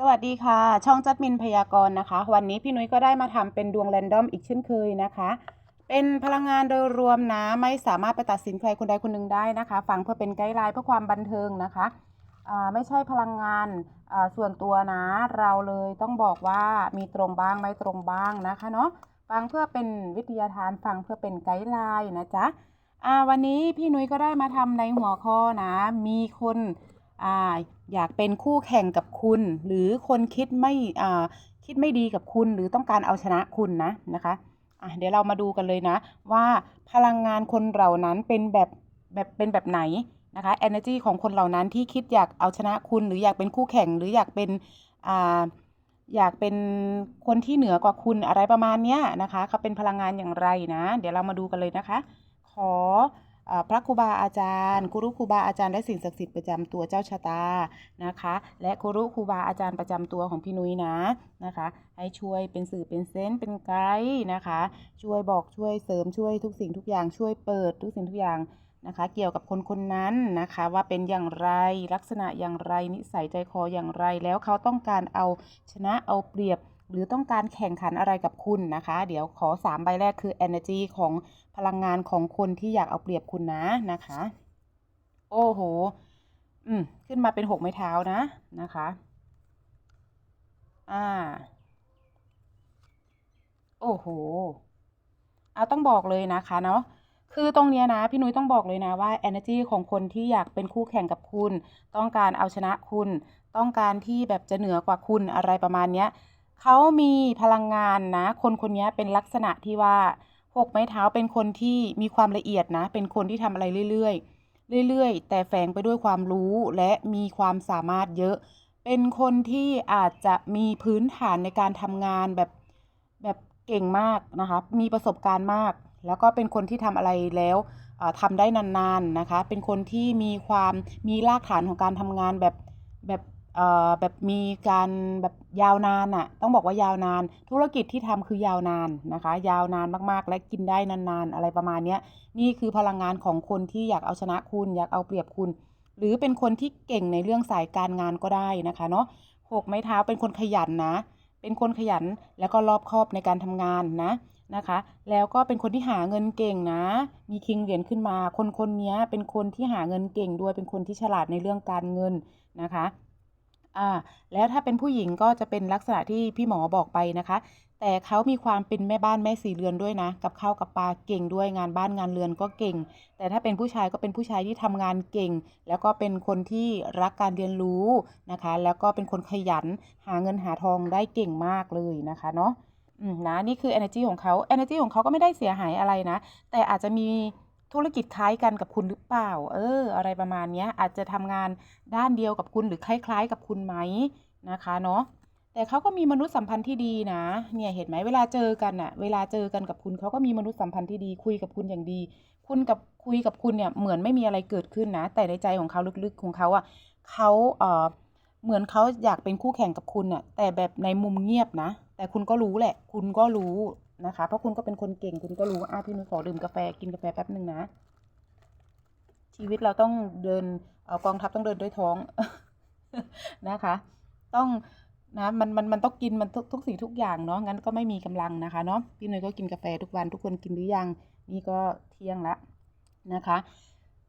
สวัสดีค่ะ ช่องจัดมินพยากรณ์นะคะ วันนี้พี่นุ้ยก็ได้มาทำเป็นดวงแรนดอมอีกเช่นเคยนะคะ เป็นพลังงานโดยรวมนะ ไม่สามารถไปตัดสินใครคนใดคนหนึ่งได้นะคะ ฟังเพื่อเป็นไกด์ไลน์เพื่อความบันเทิงนะคะไม่ใช่พลังงานส่วนตัวนะ เราเลยต้องบอกว่ามีตรงบ้างไม่ตรงบ้างนะคะเนาะฟังเพื่อเป็นวิทยาทานฟังเพื่อเป็นไกด์ไลน์นะจ๊ะวันนี้พี่นุ้ยก็ได้มาทำในหัวข้อนะ มีคน อยากเป็นคู่แข่งกับคุณ หรือคนคิดไม่คิดไม่ดีกับคุณ หรือต้องการเอาชนะคุณนะนะคะอะเดี๋ยวเรามาดูกันเลยนะ ว่าพลังงานคนเหล่านั้นเป็นแบบแบบเป็นแบบไหนนะคะ energy ของคนเหล่านั้นที่คิดอยากเอาชนะคุณ หรืออยากเป็นคู่แข่งหรืออยากเป็นอ่าอยากเป็นคนที่เหนือกว่าคุณอะไรประมาณเนี้ยนะคะเขาเป็นพลังงานอย่างไรนะ เดี๋ยวเรามาดูกันเลยนะคะ ขอ พระครูบาอาจารย์ครูครูบาอาจารย์และสิ่งศักดิ์สิทธิ์ประจำตัวเจ้าชะตานะคะ และครูครูบาอาจารย์ประจำตัวของพี่นุ้ยนะนะคะ ให้ช่วยเป็นสื่อเป็นเซนเป็นไกด์นะคะ ช่วยบอกช่วยเสริมช่วยทุกสิ่งทุกอย่างช่วยเปิดทุกสิ่งทุกอย่างนะคะ เกี่ยวกับคนคนนั้นนะคะว่าเป็นอย่างไรลักษณะอย่างไรนิสัยใจคออย่างไร แล้วเขาต้องการเอาชนะเอาเปรียบ หรือต้องการแข่งขันอะไรกับคุณนะคะ เดี๋ยวขอสามใบแรกคือ energy ของพลังงานของคนที่อยากเอาเปรียบคุณนะนะคะ โอ้โห อืม ขึ้นมาเป็นหกไม้เท้านะนะคะ อ่า โอ้โห เอาต้องบอกเลยนะคะเนาะคือตรงเนี้ยนะพี่นุ้ยต้องบอกเลยนะว่า energy ของคนที่อยากเป็นคู่แข่งกับคุณ ต้องการเอาชนะคุณ ต้องการที่แบบจะเหนือกว่าคุณอะไรประมาณเนี้ย เขามีพลังงานนะ คนคนนี้เป็นลักษณะที่ว่าหกไม้เท้าเป็นคนที่มีความละเอียดนะ เป็นคนที่ทำอะไรเรื่อยๆ เรื่อยๆ แต่แฝงไปด้วยความรู้และมีความสามารถเยอะ เป็นคนที่อาจจะมีพื้นฐานในการทำงานแบบแบบเก่งมากนะคะ มีประสบการณ์มาก แล้วก็เป็นคนที่ทำอะไรแล้วเอ่อทำได้นานๆนะคะ เป็นคนที่มีความมีรากฐานของการทำงานแบบแบบ แบบมีการแบบยาวนานอะต้องบอกว่ายาวนาน ธุรกิจที่ทำคือยาวนานนะคะ ยาวนานมากๆ และกินได้นานๆ อะไรประมาณเนี้ยนี่คือพลังงานของคนที่อยากเอาชนะคุณ อยากเอาเปรียบคุณ หรือเป็นคนที่เก่งในเรื่องสายการงานก็ได้นะคะเนาะหกไม้เท้าเป็นคนขยันนะ เป็นคนขยันแล้วก็รอบคอบในการทำงานนะนะคะ แล้วก็เป็นคนที่หาเงินเก่งนะ มีคิงเหรียญขึ้นมา คนคนนี้เป็นคนที่หาเงินเก่งด้วย เป็นคนที่ฉลาดในเรื่องการเงินนะคะ อ่าแล้วถ้าเป็นผู้หญิงก็จะเป็นลักษณะที่พี่หมอบอกไปนะคะ แต่เขามีความเป็นแม่บ้านแม่สีเรือนด้วยนะ กับข้าวกับปลาเก่งด้วยงานบ้านงานเรือนก็เก่ง แต่ถ้าเป็นผู้ชายก็เป็นผู้ชายที่ทำงานเก่ง แล้วก็เป็นคนที่รักการเรียนรู้นะคะ แล้วก็เป็นคนขยันหาเงินหาทองได้เก่งมากเลยนะคะเนาะอืมนะนี่คือ energy ของเขา energy ของเขาก็ไม่ได้เสียหายอะไรนะ แต่อาจจะมี ธุรกิจคล้ายกันกับคุณหรือเปล่า เออ อะไรประมาณนี้อาจจะทำงานด้านเดียวกับคุณหรือคล้าย ๆ กับคุณไหมนะคะเนาะแต่เขาก็มีมนุษยสัมพันธ์ที่ดีนะ เนี่ยเห็นไหมเวลาเจอกันอะเวลาเจอกันกับคุณเขาก็มีมนุษยสัมพันธ์ที่ดี คุยกับคุณอย่างดี คุณกับคุยกับคุณเนี่ยเหมือนไม่มีอะไรเกิดขึ้นนะ แต่ในใจของเขาลึกๆของเขาอะเขาเออเหมือนเขาอยากเป็นคู่แข่งกับคุณอะแต่แบบในมุมเงียบนะ แต่คุณก็รู้แหละ คุณก็รู้ นะคะ เพราะคุณก็เป็นคนเก่งคุณก็รู้อะพี่นุ้ยขอดื่มกาแฟกินกาแฟแป๊บหนึ่งนะ ชีวิตเราต้องเดินเอ่อกองทัพต้องเดินด้วยท้องนะคะ ต้องนะมันมันมันต้องกินมันทุกทุกสิ่งทุกอย่างเนาะงั้นก็ไม่มีกำลังนะคะเนาะพี่เนยก็กินกาแฟทุกวันทุกคนกินหรือยัง นี่ก็เที่ยงละนะคะ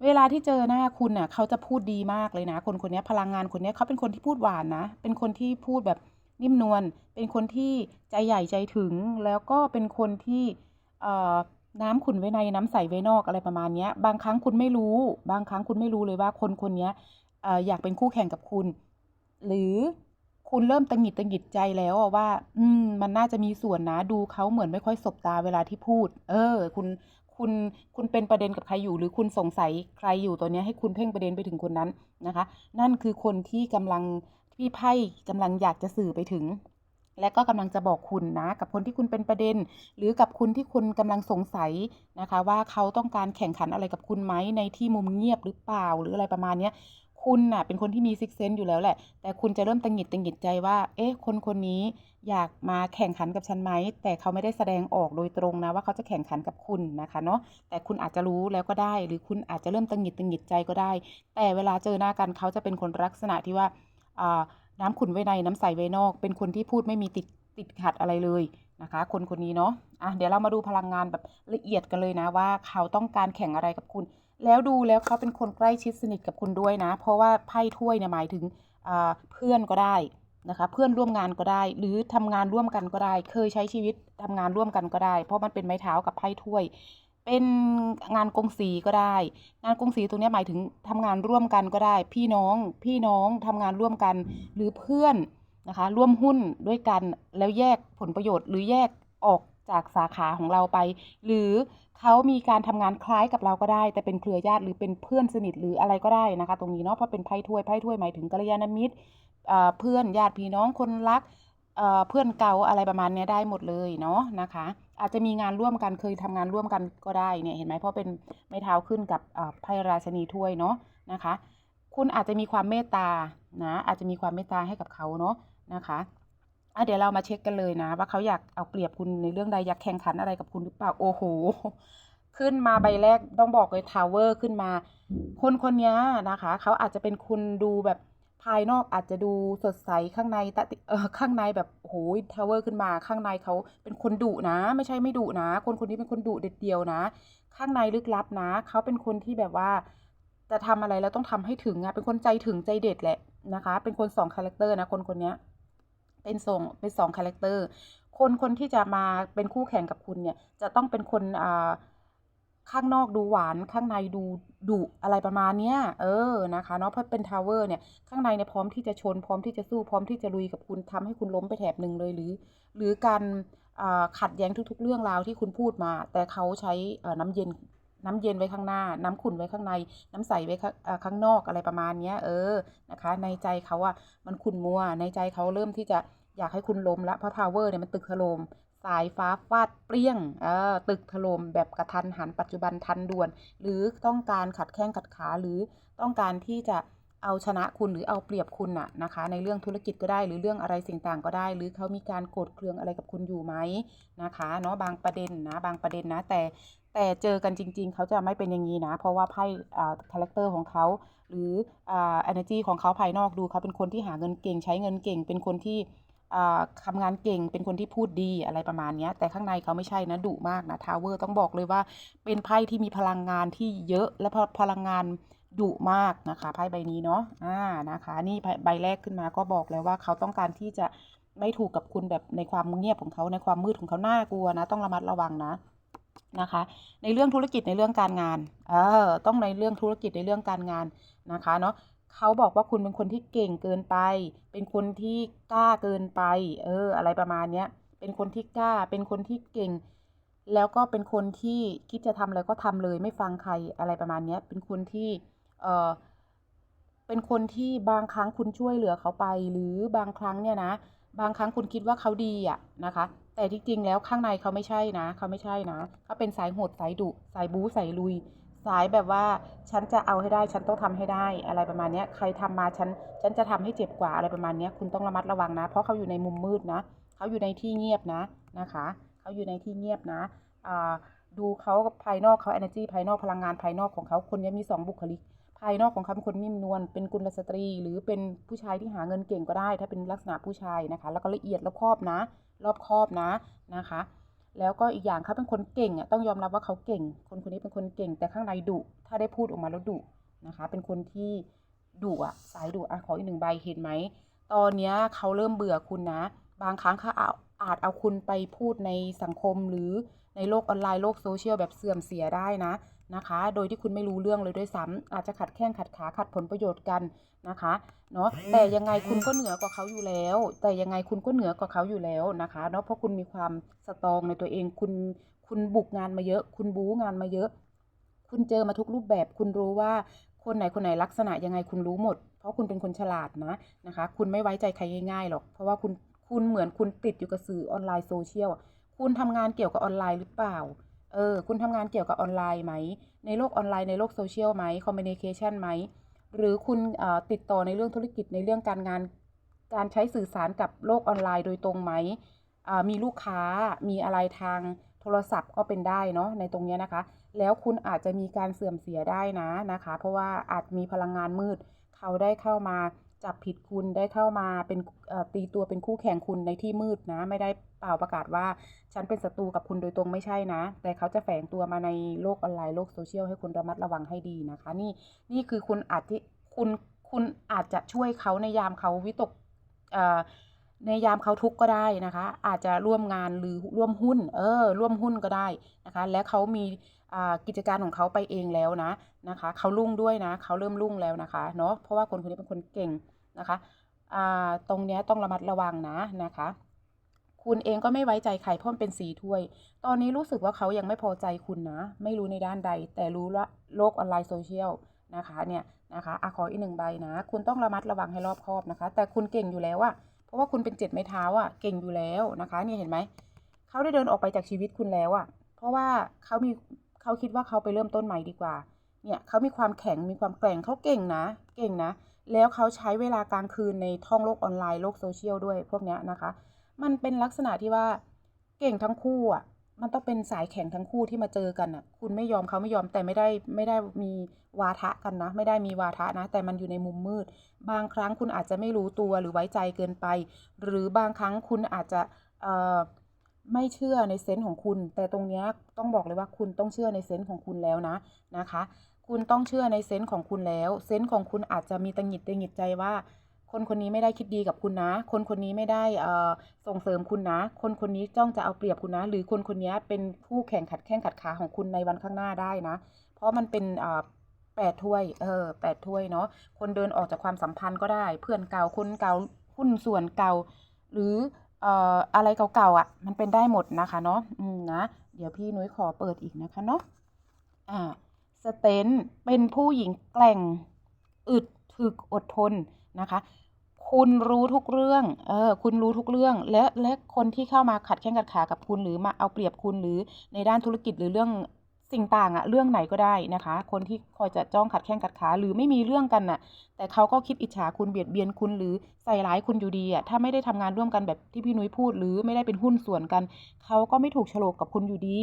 เวลาที่เจอหน้าคุณน่ะเขาจะพูดดีมากเลยนะ คนคนนี้พลังงานคนนี้เขาเป็นคนที่พูดหวานนะ เป็นคนที่พูดแบบ นิ่มนวลเป็นคนที่ใจใหญ่ใจถึง แล้วก็เป็นคนที่น้ำขุนไว้ในน้ำใสไว้นอกอะไรประมาณนี้บางครั้งคุณไม่รู้ บางครั้งคุณไม่รู้เลยว่าคนคนนี้ยเอ่อยากเป็นคู่แข่งกับคุณ หรือคุณเริ่มตังหิดตังหิดใจแล้วว่า อืม มันน่าจะมีส่วนนะดูเขาเหมือนไม่ค่อยสบตาเวลาที่พูด เออ คุณคุณคุณเป็นประเด็นกับใครอยู่ หรือคุณสงสัยใครอยู่ตัวเนี้ยให้คุณเพ่งประเด็นไปถึงคนนั้นนะคะ นั่นคือคนที่กำลัง ที่ไพ่กำลังอยากจะสื่อไปถึง และก็กำลังจะบอกคุณนะ กับคนที่คุณเป็นประเด็น หรือกับคุณที่คุณกำลังสงสัยนะคะ ว่าเขาต้องการแข่งขันอะไรกับคุณไหมในที่มุมเงียบหรือเปล่าหรืออะไรประมาณเนี้ยคุณน่ะเป็นคนที่มีซิกเซนต์อยู่แล้วแหละ แต่คุณจะเริ่มตังหงิดตังหงิดใจว่า เอ๊ะ คนคนนี้อยากมาแข่งขันกับฉันไหม แต่เขาไม่ได้แสดงออกโดยตรงนะว่าเขาจะแข่งขันกับคุณนะคะเนาะ แต่คุณอาจจะรู้แล้วก็ได้ หรือคุณอาจจะเริ่มตังหงิดตังหงิดใจก็ได้ แต่เวลาเจอหน้ากันเขาจะเป็นคนลักษณะที่ว่า น้ำขุนไว้ในน้ำใสไว้นอก เป็นคนที่พูดไม่มีติดติดขัดอะไรเลยนะคะ คนคนนี้เนาะอะเดี๋ยวเรามาดูพลังงานแบบละเอียดกันเลยนะว่าเขาต้องการแข่งอะไรกับคุณ แล้วดูแล้วเขาเป็นคนใกล้ชิดสนิทกับคุณด้วยนะ เพราะว่าไพ่ถ้วยเนี่ยหมายถึงเพื่อนก็ได้นะคะเพื่อนร่วมงานก็ได้ หรือทำงานร่วมกันก็ได้ เคยใช้ชีวิตทำงานร่วมกันก็ได้ เพราะมันเป็นไม้เท้ากับไพ่ถ้วย เป็นงานกงสีก็ได้ งานกงสีตรงนี้หมายถึงทำงานร่วมกันก็ได้ พี่น้องพี่น้องทำงานร่วมกันหรือเพื่อนนะคะ ร่วมหุ้นด้วยกันแล้วแยกผลประโยชน์ หรือแยกออกจากสาขาของเราไป หรือเขามีการทำงานคล้ายกับเราก็ได้ แต่เป็นเครือญาติหรือเป็นเพื่อนสนิทหรืออะไรก็ได้นะคะ ตรงนี้เนาะเพราะเป็นไพ่ถ้วยไพ่ถ้วยหมายถึงกัลยาณมิตรเอ่อเพื่อนญาติพี่น้องคนรักเอ่อเพื่อนเก่าอะไรประมาณนี้ได้หมดเลยเนาะนะคะ อาจจะมีงานร่วมกันเคยทำงานร่วมกันก็ได้เนี่ยเห็นไหมเพราะเป็นไม้เท้าขึ้นกับไพ่ราชนีถ้วยเนาะนะคะ คุณอาจจะมีความเมตตานะอาจจะมีความเมตตาให้กับเขาเนาะนะคะอะเดี๋ยวเรามาเช็คกันเลยนะ ว่าเขาอยากเอาเปรียบคุณในเรื่องใดอยากแข่งขันอะไรกับคุณหรือเปล่าโอ้โหขึ้นมาใบแรกต้องบอกเลยทาวเวอร์ขึ้นมา คนคนนี้นะคะ เขาอาจจะเป็นคุณดูแบบ ภายนอกอาจจะดูสดใสข้างในตะเออข้างในแบบโอ้โหทาวเวอร์ขึ้นมาข้างในเขาเป็นคนดุนะ ไม่ใช่ไม่ดุนะ คนคนนี้เป็นคนดุเด็ดเดียวนะ ข้างในลึกลับนะเขาเป็นคนที่แบบว่าจะทำอะไรแล้วต้องทำให้ถึงอะเป็นคนใจถึงใจเด็ดแหละนะคะ เป็นคนสองคาแรคเตอร์นะคนคนนี้เป็นสองเป็นสองคาแรคเตอร์คนคนที่จะมาเป็นคู่แข่งกับคุณเนี่ย จะต้องเป็นคนอ่า ข้างนอกดูหวานข้างในดูดุอะไรประมาณเนี้ยเออนะคะเนาะเพราะเป็นทาวเวอร์เนี่ยข้างในเนี่ยพร้อมที่จะชน พร้อมที่จะสู้พร้อมที่จะลุยกับคุณทำให้คุณล้มไปแถบหนึ่งเลยหรือ หรือการขัดแย้งทุก ๆ เรื่องราวที่คุณพูดมา แต่เขาใช้น้ำเย็นน้ำเย็นไว้ข้างหน้า น้ำขุ่นไว้ข้างใน น้ำใสไว้ข้างเอ่อข้างนอกอะไรประมาณเนี้ยเออนะคะ ในใจเขาอะมันขุ่นมัว ในใจเขาเริ่มที่จะอยากให้คุณล้มละเพราะทาวเวอร์เนี่ยมันตึกถล่ม สายฟ้าฟาดเปรี้ยงตึกถล่มแบบกระทันหันปัจจุบันทันด่วน หรือต้องการขัดแข้งขัดขาหรือต้องการที่จะเอาชนะคุณหรือเอาเปรียบคุณน่ะนะคะ ในเรื่องธุรกิจก็ได้หรือเรื่องอะไรสิ่งต่างก็ได้ หรือเขามีการโกรธเคืองอะไรกับคุณอยู่ไหมนะคะเนาะบางประเด็นนะบางประเด็นนะ แต่แต่เจอกันจริง ๆ เขาจะไม่เป็นอย่างนี้นะ เพราะว่าไพ่คาแรคเตอร์ของเขาหรืออ่า energy ของเขาภายนอกดูเขาเป็นคนที่หาเงินเก่งใช้เงินเก่งเป็นคนที่ อ่าทำงานเก่งเป็นคนที่พูดดีอะไรประมาณนี้แต่ข้างในเขาไม่ใช่นะดุมากนะทาวเวอร์ต้องบอกเลยว่าเป็นไพ่ที่มีพลังงานที่เยอะและพอพลังงานดุมากนะคะไพ่ใบนี้เนาะอ่านะคะ นี่ใบแรกขึ้นมาก็บอกแล้วว่าเขาต้องการที่จะไม่ถูกกับคุณแบบในความเงียบของเขาในความมืดของเขาน่ากลัวนะ ต้องระมัดระวังนะนะคะ ในเรื่องธุรกิจในเรื่องการงานเออต้องในเรื่องธุรกิจในเรื่องการงานนะคะเนาะ เขาบอกว่าคุณเป็นคนที่เก่งเกินไป เป็นคนที่กล้าเกินไป เออ อะไรประมาณเนี้ย เป็นคนที่กล้า เป็นคนที่เก่ง แล้วก็เป็นคนที่คิดจะทำอะไรก็ทำเลยไม่ฟังใครอะไรประมาณเนี้ย เป็นคนที่ เออเป็นคนที่บางครั้งคุณช่วยเหลือเขาไป หรือบางครั้งเนี่ยนะ บางครั้งคุณคิดว่าเขาดีอะนะคะ แต่ที่จริงแล้วข้างในเขาไม่ใช่นะ เขาไม่ใช่นะ เขาเป็นสายโหดสายดุสายบู๊สายลุย สายแบบว่าฉันจะเอาให้ได้ฉันต้องทำให้ได้อะไรประมาณนี้ใครทำมาฉันฉันจะทำให้เจ็บกว่าอะไรประมาณนี้คุณต้องระมัดระวังนะ เพราะเขาอยู่ในมุมมืดนะเขาอยู่ในที่เงียบนะนะคะเขาอยู่ในที่เงียบนะดูเขาภายนอกเขา energy ภายนอกพลังงานภายนอกของเขาคนนี้มีสองบุคลิก ภายนอกของเขาเป็นคนนิ่มนวลเป็นกุลสตรี หรือเป็นผู้ชายที่หาเงินเก่งก็ได้ ถ้าเป็นลักษณะผู้ชายนะคะ แล้วก็ละเอียดรอบคอบนะ รอบคอบนะนะคะ แล้วก็อีกอย่างเขาเป็นคนเก่งอะต้องยอมรับว่าเขาเก่ง คนคนนี้เป็นคนเก่ง แต่ข้างในดุถ้าได้พูดออกมาแล้วดุนะคะ เป็นคนที่ดุอะสายดุอะขออีกหนึ่งใบเห็นไหมตอนเนี้ยเขาเริ่มเบื่อคุณนะ บางครั้งเขาเอาอาจเอาคุณไปพูดในสังคมหรือในโลกออนไลน์โลกโซเชียลแบบเสื่อมเสียได้นะ นะคะ โดยที่คุณไม่รู้เรื่องเลยด้วยซ้ำอาจจะขัดแข้งขัดขาขัดผลประโยชน์กันนะคะเนาะแต่ยังไงคุณก็เหนือกว่าเขาอยู่แล้ว แต่ยังไงคุณก็เหนือกว่าเขาอยู่แล้วนะคะเนาะเพราะคุณมีความสตรองในตัวเองคุณคุณบุกงานมาเยอะ คุณบู๊งานมาเยอะ คุณเจอมาทุกรูปแบบ คุณรู้ว่าคนไหนคนไหนลักษณะยังไงคุณรู้หมด เพราะคุณเป็นคนฉลาดนะนะคะ คุณไม่ไว้ใจใครง่ายๆหรอก เพราะว่าคุณคุณเหมือนคุณติดอยู่กับสื่อออนไลน์โซเชียลอะคุณทำงานเกี่ยวกับออนไลน์หรือเปล่า เออคุณทำงานเกี่ยวกับออนไลน์ไหม ในโลกออนไลน์ในโลกโซเชียลไหมคอมมิวนิเคชันไหม หรือคุณติดต่อในเรื่องธุรกิจในเรื่องการงาน การใช้สื่อสารกับโลกออนไลน์โดยตรงไหม มีลูกค้ามีอะไรทางโทรศัพท์ก็เป็นได้เนาะในตรงเนี้ยนะคะ แล้วคุณอาจจะมีการเสื่อมเสียได้นะนะคะ เพราะว่าอาจมีพลังงานมืด เขาได้เข้ามา จับผิดคุณได้เข้ามาเป็นตีตัวเป็นคู่แข่งคุณในที่มืดนะ ไม่ได้เปล่าประกาศว่า ฉันเป็นศัตรูกับคุณโดยตรงไม่ใช่นะ แต่เขาจะแฝงตัวมาในโลกออนไลน์โลกโซเชียลให้คุณระมัดระวังให้ดีนะคะ นี่นี่คือคุณอาจที่คุณคุณอาจจะช่วยเขาในยามเขาวิตกในยามเขาทุกข์ก็ได้นะคะ อาจจะร่วมงานหรือร่วมหุ้น เออ ร่วมหุ้นก็ได้นะคะ และเขามี กิจการของเขาไปเองแล้วนะนะคะเขารุ่งด้วยนะเขาเริ่มรุ่งแล้วนะคะเนาะเพราะว่าคนคนนี้เป็นคนเก่งนะคะตรงนี้ต้องระมัดระวังนะนะคะ คุณเองก็ไม่ไว้ใจใครเพราะมันเป็นสีถ้วย ตอนนี้รู้สึกว่าเขายังไม่พอใจคุณนะ ไม่รู้ในด้านใด แต่รู้ว่าโลกออนไลน์โซเชียลนะคะเนี่ยนะคะอะขออีกหนึ่งใบนะ คุณต้องระมัดระวังให้รอบคอบนะคะ แต่คุณเก่งอยู่แล้วอะเพราะว่าคุณเป็นเจ็ดไม้เท้าอะเก่งอยู่แล้วนะคะนี่เห็นไหมเขาได้เดินออกไปจากชีวิตคุณแล้วอะเพราะว่าเขามี เขาคิดว่าเขาไปเริ่มต้นใหม่ดีกว่า เนี่ยเขามีความแข็งมีความแกร่งเขาเก่งนะ เก่งนะ แล้วเขาใช้เวลากลางคืนในท่องโลกออนไลน์โลกโซเชียลด้วยพวกนี้นะคะ มันเป็นลักษณะที่ว่าเก่งทั้งคู่อะมันต้องเป็นสายแข็งทั้งคู่ที่มาเจอกันอะ คุณไม่ยอมเขาไม่ยอมแต่ไม่ได้ไม่ได้มีวาทะกันนะ ไม่ได้มีวาทะนะ แต่มันอยู่ในมุมมืด บางครั้งคุณอาจจะไม่รู้ตัวหรือไว้ใจเกินไป หรือบางครั้งคุณอาจจะเอ่อ ไม่เชื่อในเซนส์ของคุณ แต่ตรงนี้ต้องบอกเลยว่าคุณต้องเชื่อในเซนส์ของคุณแล้วนะนะคะ คุณต้องเชื่อในเซนส์ของคุณแล้ว เซนส์ของคุณอาจจะมีตังหิดตังหิดใจว่า คนคนนี้ไม่ได้คิดดีกับคุณนะ คนคนนี้ไม่ได้เอ่อส่งเสริมคุณนะ คนคนนี้จ้องจะเอาเปรียบคุณนะ หรือคนคนนี้เป็นผู้แข่งขัดแข้งขัดขาของคุณในวันข้างหน้าได้นะ เพราะมันเป็นอ่าแปดถ้วย เออแปดถ้วยเนาะ คนเดินออกจากความสัมพันธ์ก็ได้ เพื่อนเก่า คนเก่าหุ้นส่วนเก่า หรือ เอ่ออะไรเก่าๆอะ มันเป็นได้หมดนะคะเนาะอืมนะ เดี๋ยวพี่นุ้ยขอเปิดอีกนะคะเนาะอ่าสเตนเป็นผู้หญิงแกร่งอึดถึกอดทนนะคะ คุณรู้ทุกเรื่อง เออ คุณรู้ทุกเรื่อง และและคนที่เข้ามาขัดแข้งขัดขากับคุณหรือมาเอาเปรียบคุณหรือในด้านธุรกิจหรือเรื่อง สิ่งต่างอะเรื่องไหนก็ได้นะคะ คนที่คอยจะจ้องขัดแข้งขัดขาหรือไม่มีเรื่องกันน่ะ แต่เขาก็คิดอิจฉาคุณเบียดเบียนคุณหรือใส่ร้ายคุณอยู่ดีอะถ้าไม่ได้ทำงานร่วมกันแบบที่พี่นุ้ยพูด หรือไม่ได้เป็นหุ้นส่วนกัน เขาก็ไม่ถูกโฉลกกับคุณอยู่ดี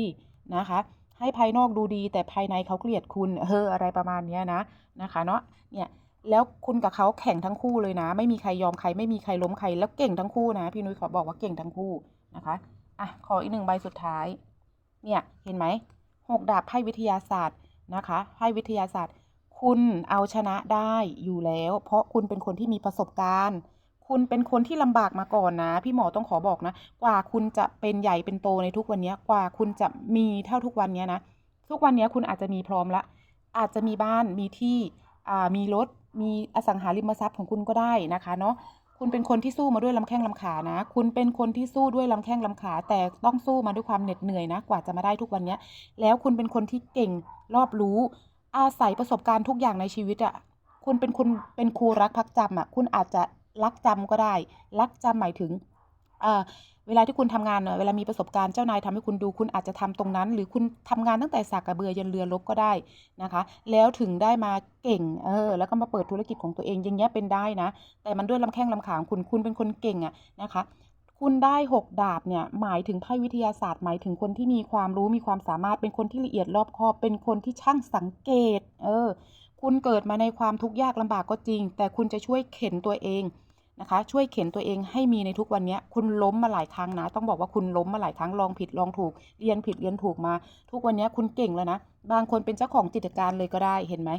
นะคะ ให้ภายนอกดูดี แต่ภายในเขาเกลียดคุณเอออะไรประมาณนี้นะนะคะเนาะเนี่ยแล้วคุณกับเขาแข่งทั้งคู่เลยนะ ไม่มีใครยอมใครไม่มีใครล้มใครแล้วเก่งทั้งคู่นะ พี่นุ้ยขอบอกว่าเก่งทั้งคู่นะคะอะขออีกหนึ่งใบสุดท้าย เนี่ยเห็นไหม หกดาบไพ่วิทยาศาสตร์นะคะไพ่วิทยาศาสตร์ คุณเอาชนะได้อยู่แล้ว เพราะคุณเป็นคนที่มีประสบการณ์ คุณเป็นคนที่ลำบากมาก่อนนะ พี่หมอต้องขอบอกนะ กว่าคุณจะเป็นใหญ่เป็นโตในทุกวันนี้กว่าคุณจะมีเท่าทุกวันนี้นะทุกวันนี้คุณอาจจะมีพร้อมละ อาจจะมีบ้านมีที่อ่ามีรถมีอสังหาริมทรัพย์ของคุณก็ได้นะคะเนาะ คุณเป็นคนที่สู้มาด้วยลำแข้งลำขานะ คุณเป็นคนที่สู้ด้วยลำแข้งลำขา แต่ต้องสู้มาด้วยความเหน็ดเหนื่อยนะ กว่าจะมาได้ทุกวันเนี้ย แล้วคุณเป็นคนที่เก่งรอบรู้ อาศัยประสบการณ์ทุกอย่างในชีวิตอะคุณเป็นคุณเป็นครูรักพักจำอะคุณอาจจะรักจำก็ได้ รักจำหมายถึง เวลาที่คุณทำงานเวลามีประสบการณ์เจ้านายทำให้คุณดูคุณอาจจะทำตรงนั้น หรือคุณทำงานตั้งแต่สากกระเบือยันเรือรบก็ได้นะคะ แล้วถึงได้มาเก่งเออแล้วก็มาเปิดธุรกิจของตัวเองอย่างเงี้ยเป็นได้นะ แต่มันด้วยลำแข้งลำขาของคุณคุณเป็นคนเก่งอะนะคะคุณได้หกดาบเนี่ยหมายถึงไพ่วิทยาศาสตร์ หมายถึงคนที่มีความรู้มีความสามารถเป็นคนที่ละเอียดรอบคอบ เป็นคนที่ช่างสังเกต เออ คุณเกิดมาในความทุกข์ยากลำบากก็จริง แต่คุณจะช่วยเข็นตัวเอง นะคะ ช่วยเข็นตัวเองให้มีในทุกวันนี้คุณล้มมาหลายครั้งนะ ต้องบอกว่าคุณล้มมาหลายครั้งลองผิดลองถูก เรียนผิดเรียนถูกมา ทุกวันนี้คุณเก่งแล้วนะ บางคนเป็นเจ้าของกิจการเลยก็ได้เห็นไหม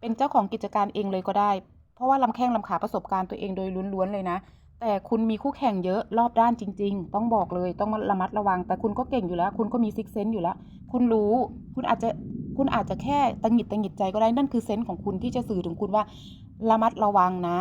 เป็นเจ้าของกิจการเองเลยก็ได้ เพราะว่าลำแข้งลำขาประสบการณ์ตัวเองโดยล้วนๆเลยนะ แต่คุณมีคู่แข่งเยอะรอบด้านจริง ๆ ต้องบอกเลยต้องระมัดระวัง แต่คุณก็เก่งอยู่แล้ว คุณก็มีซิกเซนต์อยู่แล้ว คุณรู้ คุณอาจจะคุณอาจจะแค่ตังหิดตังหิดใจก็ได้นั่นคือเซนส์ของคุณที่จะสื่อถึงคุณว่าระมัดระวังนะ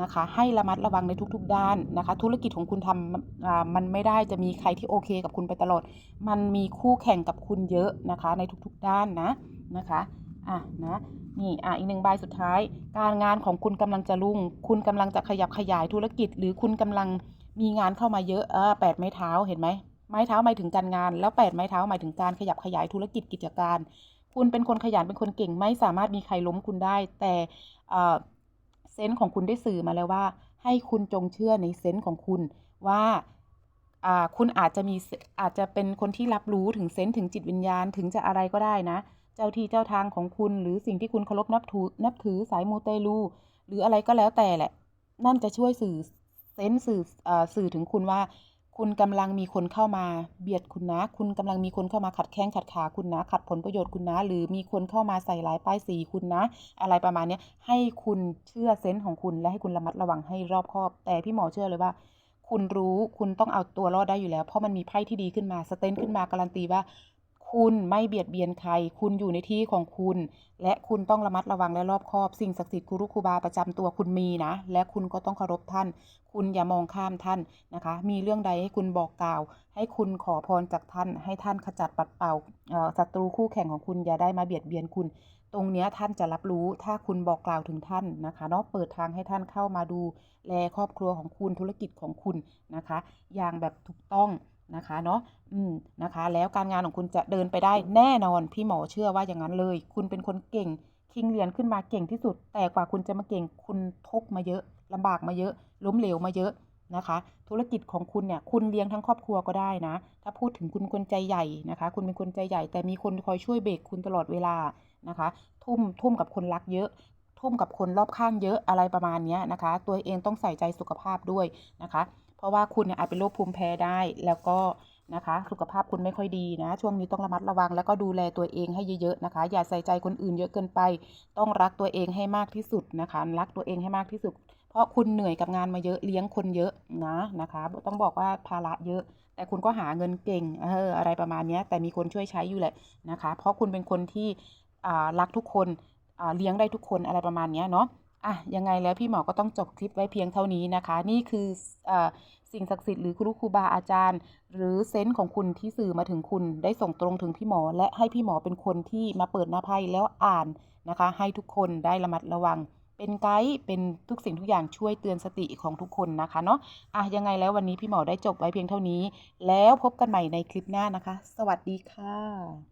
นะคะ ให้ระมัดระวังในทุกๆด้านนะคะ ธุรกิจของคุณทำมันไม่ได้จะมีใครที่โอเคกับคุณไปตลอด มันมีคู่แข่งกับคุณเยอะนะคะ ในทุกๆด้านนะนะคะอะนะนี่อะอีกหนึ่งใบสุดท้าย การงานของคุณกำลังจะรุ่ง คุณกำลังจะขยับขยายธุรกิจ หรือคุณกำลังมีงานเข้ามาเยอะเออแปดไม้เท้าเห็นไหมไม้เท้าหมายถึงการงาน แล้วแปดไม้เท้าหมายถึงการขยับขยายธุรกิจกิจการ คุณเป็นคนขยันเป็นคนเก่งไม่สามารถมีใครล้มคุณได้ แต่อ่อเซนส์ของคุณได้สื่อมาแล้วว่า ให้คุณจงเชื่อในเซนส์ของคุณว่าคุณอาจจะมีอาจจะเป็นคนที่รับรู้ถึงเซนส์ถึงจิตวิญญาณถึงจะอะไรก็ได้นะ เจ้าที่เจ้าทางของคุณหรือสิ่งที่คุณเคารพนับถือนับถือสายมูเตลู หรืออะไรก็แล้วแต่แหละ นั่นจะช่วยสื่อเซนส์สื่อสื่อถึงคุณว่า คุณกำลังมีคนเข้ามาเบียดคุณนะ คุณกำลังมีคนเข้ามาขัดแข้งขัดขาคุณนะ ขัดผลประโยชน์คุณนะ หรือมีคนเข้ามาใส่ร้ายป้ายสีคุณนะ อะไรประมาณนี้ให้คุณเชื่อเซนส์ของคุณและให้คุณระมัดระวังให้รอบคอบ แต่พี่หมอเชื่อเลยว่า คุณรู้คุณต้องเอาตัวรอดได้อยู่แล้ว เพราะมันมีไพ่ที่ดีขึ้นมาสเตนขึ้นมาการันตีว่า คุณไม่เบียดเบียนใคร คุณอยู่ในที่ของคุณ และคุณต้องระมัดระวังและรอบคอบ สิ่งศักดิ์สิทธิ์ครูรุครูบาประจำตัวคุณมีนะ และคุณก็ต้องเคารพท่าน คุณอย่ามองข้ามท่านนะคะ มีเรื่องใดให้คุณบอกกล่าว ให้คุณขอพรจากท่าน ให้ท่านขจัดปัดเป่าเอ่อศัตรูคู่แข่งของคุณอย่าได้มาเบียดเบียนคุณ ตรงนี้ท่านจะรับรู้ถ้าคุณบอกกล่าวถึงท่านนะคะเนาะเปิดทางให้ท่านเข้ามาดู แลครอบครัวของคุณธุรกิจของคุณนะคะ อย่างแบบถูกต้อง นะคะเนาะอืมนะคะ แล้วการงานของคุณจะเดินไปได้แน่นอนพี่หมอเชื่อว่าอย่างนั้นเลย คุณเป็นคนเก่งคิงเรียนขึ้นมาเก่งที่สุด แต่กว่าคุณจะมาเก่งคุณทุกมาเยอะลำบากมาเยอะ ล้มเหลวมาเยอะนะคะ ธุรกิจของคุณเนี่ยคุณเลี้ยงทั้งครอบครัวก็ได้นะ ถ้าพูดถึงคุณคนใจใหญ่นะคะ คุณเป็นคนใจใหญ่ แต่มีคนคอยช่วยเบรกคุณตลอดเวลานะคะ ทุ่มทุ่มกับคนรักเยอะทุ่มกับคนรอบข้างเยอะอะไรประมาณนี้นะคะ ตัวเองต้องใส่ใจสุขภาพด้วยนะคะ เพราะว่าคุณเนี่ยอาจเป็นโรคภูมิแพ้ได้แล้วก็นะคะ สุขภาพคุณไม่ค่อยดีนะ ช่วงนี้ต้องระมัดระวังแล้วก็ดูแลตัวเองให้เยอะๆนะคะ อย่าใส่ใจคนอื่นเยอะเกินไป ต้องรักตัวเองให้มากที่สุดนะคะ รักตัวเองให้มากที่สุด เพราะคุณเหนื่อยกับงานมาเยอะเลี้ยงคนเยอะนะนะคะ ต้องบอกว่าภาระเยอะ แต่คุณก็หาเงินเก่งเอออะไรประมาณนี้แต่มีคนช่วยใช้อยู่แหละนะคะ เพราะคุณเป็นคนที่รักทุกคนเลี้ยงได้ทุกคนอะไรประมาณนี้เนาะ อะยังไงแล้วพี่หมอก็ต้องจบคลิปไว้เพียงเท่านี้นะคะ นี่คืออสิ่งศักดิ์สิทธิ์หรือครูครูบาอาจารย์ หรือเซนส์ของคุณที่สื่อมาถึงคุณได้ส่งตรงถึงพี่หมอ และให้พี่หมอเป็นคนที่มาเปิดหน้าไพ่แล้วอ่านนะคะ ให้ทุกคนได้ระมัดระวัง เป็นไกด์เป็นทุกสิ่งทุกอย่างช่วยเตือนสติของทุกคนนะคะเนาะอะยังไงแล้ววันนี้พี่หมอได้จบไว้เพียงเท่านี้ แล้วพบกันใหม่ในคลิปหน้านะคะ สวัสดีค่ะ